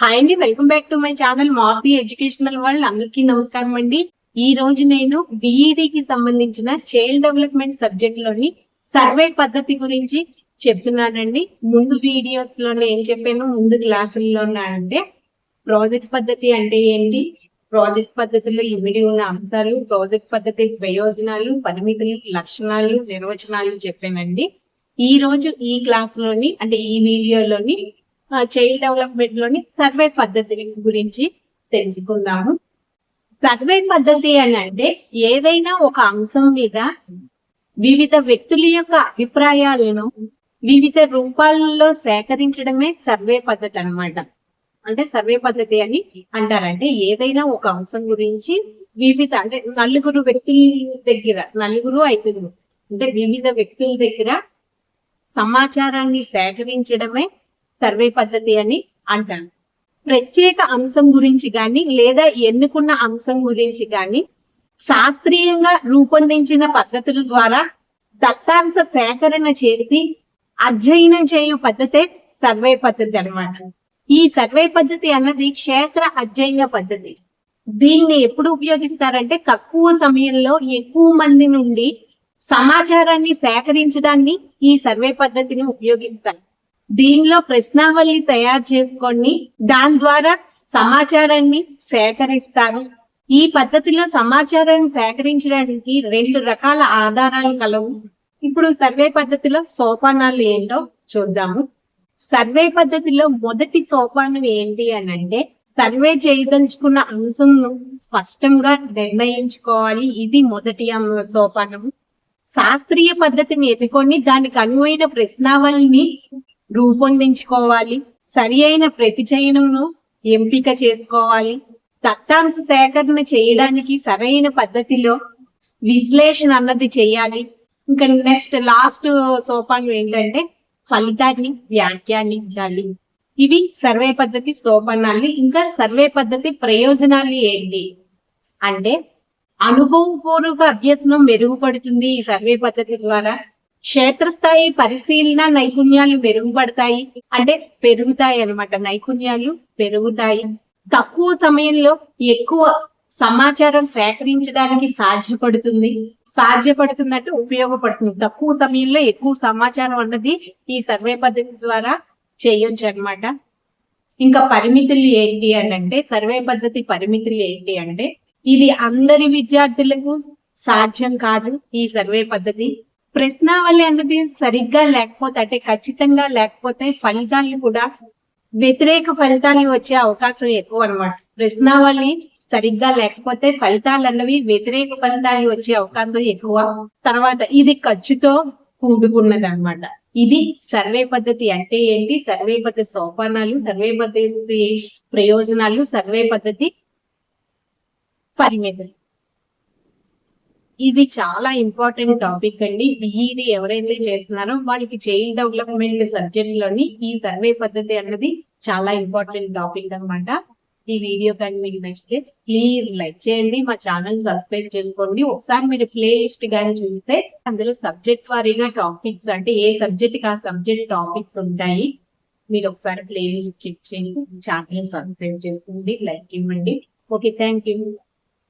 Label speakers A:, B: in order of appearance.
A: Hi అండి welcome back to my channel Maruti educational world అందరికీ నమస్కారం అండి. ఈ రోజు నేను BEd కి సంబంధించిన చైల్డ్ డెవలప్మెంట్ సబ్జెక్ట్లోని సర్వే పద్ధతి గురించి చెప్తున్నానండి. ముందు వీడియోస్లోనే ఏం చెప్పాను ముందు క్లాసుల్లో అంటే ప్రాజెక్ట్ పద్ధతి అంటే ఏంటి? ప్రాజెక్ట్ పద్ధతిలో ఇమిడి ఉన్న అంశాలు ప్రాజెక్ట్ పద్ధతి ప్రయోజనాలు పరిమితులు లక్షణాలు నిర్వచనాలు చెప్పానండి. ఈ రోజు ఈ క్లాస్లోని అంటే ఈ వీడియోలోని చైల్డ్ డెవలప్మెంట్లోని సర్వే పద్ధతి గురించి తెలుసుకుందాము. సర్వే పద్ధతి అని అంటే ఏదైనా ఒక అంశం మీద వివిధ వ్యక్తుల యొక్క అభిప్రాయాలను వివిధ రూపాలలో సేకరించడమే సర్వే పద్ధతి అన్నమాట. అంటే సర్వే పద్ధతి అని అంటారంటే ఏదైనా ఒక అంశం గురించి వివిధ అంటే నలుగురు వ్యక్తుల దగ్గర నలుగురు ఐదుగురు అంటే వివిధ వ్యక్తుల దగ్గర సమాచారాన్ని సేకరించడమే సర్వే పద్ధతి అని అంటారు. ప్రత్యేక అంశం గురించి కానీ లేదా ఎన్నుకున్న అంశం గురించి కానీ శాస్త్రీయంగా రూపొందించిన పద్ధతుల ద్వారా దత్తాంశ సేకరణ చేసి అధ్యయనం చేయు పద్ధతే సర్వే పద్ధతి అనమాట ఈ సర్వే పద్ధతి అన్నది క్షేత్ర అధ్యయన పద్ధతి. దీన్ని ఎప్పుడు ఉపయోగిస్తారంటే తక్కువ సమయంలో ఎక్కువ మంది నుండి సమాచారాన్ని సేకరించడాన్ని ఈ సర్వే పద్ధతిని ఉపయోగిస్తారు. దీనిలో ప్రశ్నావళి తయారు చేసుకొని దాని ద్వారా సమాచారాన్ని సేకరిస్తారు. ఈ పద్ధతిలో సమాచారాన్ని సేకరించడానికి రెండు రకాల ఆధారాలు కలవు. ఇప్పుడు సర్వే పద్ధతిలో సోపానాలు ఏంటో చూద్దాము. సర్వే పద్ధతిలో మొదటి సోపానం ఏంటి అని అంటే సర్వే చేయదలుచుకున్న అంశంను స్పష్టంగా నిర్ణయించుకోవాలి. ఇది మొదటి సోపానము శాస్త్రీయ పద్ధతిని ఎన్నుకొని దానికి అనువైన ప్రశ్నావళిని రూపొందించుకోవాలి. సరి అయిన ప్రతిచయనను ఎంపిక చేసుకోవాలి. దత్తాంశ సేకరణ చేయడానికి సరైన పద్ధతిలో విశ్లేషణ అన్నది చేయాలి. ఇంకా నెక్స్ట్ లాస్ట్ సోపానం ఏంటంటే ఫలితాన్ని వ్యాఖ్యానించాలి. ఇవి సర్వే పద్ధతి సోపానాలు ఇంకా సర్వే పద్ధతి ప్రయోజనాలు ఏంటి? అంటే అనుభవపూర్వక అభ్యసనం మెరుగుపడుతుంది ఈ సర్వే పద్ధతి ద్వారా. క్షేత్రస్థాయి పరిశీలన నైపుణ్యాలు మెరుగుపడతాయి. అంటే పెరుగుతాయి అన్నమాట. నైపుణ్యాలు పెరుగుతాయి. తక్కువ సమయంలో ఎక్కువ సమాచారం సేకరించడానికి సాధ్యపడుతుంది. సాధ్యపడుతున్నట్టు ఉపయోగపడుతుంది. తక్కువ సమయంలో ఎక్కువ సమాచారం అన్నది ఈ సర్వే పద్ధతి ద్వారా చేయొచ్చు అన్నమాట. ఇంకా పరిమితులు ఏంటి అని అంటే సర్వే పద్ధతి పరిమితులు ఏంటి అంటే ఇది అందరి విద్యార్థులకు సాధ్యం కాదు ఈ సర్వే పద్ధతి. ప్రశ్నావళి అన్నది సరిగ్గా లేకపోతే అంటే ఖచ్చితంగా లేకపోతే ఫలితాలు కూడా వ్యతిరేక ఫలితాలు వచ్చే అవకాశం ఎక్కువ అన్నమాట. ప్రశ్నావళి సరిగ్గా లేకపోతే ఫలితాలు అన్నవి వ్యతిరేక ఫలితాలు వచ్చే అవకాశం ఎక్కువ. తర్వాత ఇది ఖర్చుతో కూడుకున్నది అనమాట ఇది సర్వే పద్ధతి అంటే ఏంటి? సర్వే పద్ధతి సోపానాలు సర్వే పద్ధతి ప్రయోజనాలు సర్వే పద్ధతి పరిమితులు. ఇది చాలా ఇంపార్టెంట్ టాపిక్ అండి. బిఈడి ఎవరైతే చేస్తున్నారో వాళ్ళకి చైల్డ్ డెవలప్మెంట్ సబ్జెక్ట్లోని ఈ సర్వే పద్ధతి అన్నది చాలా ఇంపార్టెంట్ టాపిక్ అన్నమాట. ఈ వీడియో కానీ మీకు నచ్చితే ప్లీజ్ లైక్ చేయండి మా ఛానల్ సబ్స్క్రైబ్ చేసుకోండి. ఒకసారి మీరు ప్లే లిస్ట్ కానీ చూస్తే అందులో సబ్జెక్ట్ వారీగా టాపిక్స్ అంటే ఏ సబ్జెక్ట్కి ఆ సబ్జెక్ట్ టాపిక్స్ ఉంటాయి మీరు ఒకసారి ప్లే లిస్ట్ చెక్ చేయండి ఛానల్ సబ్స్క్రైబ్ చేసుకోండి లైక్ ఇవ్వండి. Okay thank you